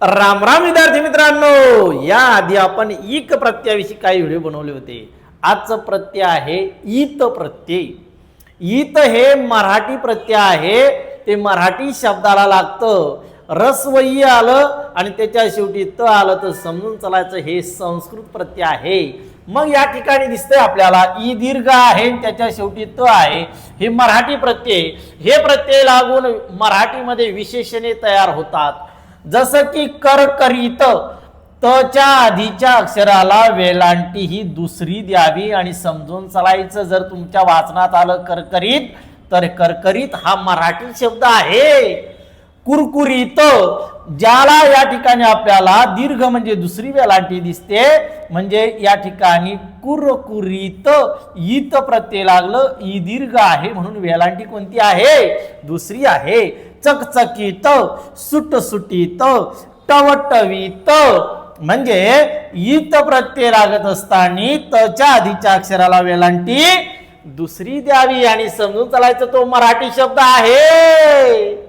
राम राम विद्यार्थी मित्रांनो. या आधी आपण इक प्रत्ययाविषयी काही व्हिडिओ बनवले होते. आजचं प्रत्यय आहे ईत प्रत्यय. ईत हे मराठी प्रत्यय आहे. ते मराठी शब्दाला लागतं. रसवयी आलं आणि त्याच्या शेवटी त आलं तर समजून चालायचं हे संस्कृत प्रत्यय आहे. मग या ठिकाणी दिसतंय आपल्याला ई दीर्घ आहे त्याच्या शेवटी त आहे. हे मराठी प्रत्यय. हे प्रत्यय लागून मराठीमध्ये विशेषणे तयार होतात. जसं की करकरीत तच्या आधीच्या अक्षराला वेलांटी ही दुसरी द्यावी आणि समजून चालायचं. जर तुमच्या वाचनात आलं करकरीत तर करकरीत हा मराठी शब्द आहे. कुरकुरीत ज्याला या ठिकाणी आपल्याला दीर्घ म्हणजे दुसरी वेलांटी दिसते म्हणजे या ठिकाणी कुरकुरीत ईत प्रत्यय लागलं ई दीर्घ आहे म्हणून वेलांटी कोणती आहे? दुसरी आहे. चकचकीत सुटसुटीत टवटवीत. म्हणजे ईत प्रत्यय लागत असताना तच्या आधीच्या अक्षराला वेलांटी दुसरी द्यावी. आणि समजून चालायचं तो मराठी शब्द आहे.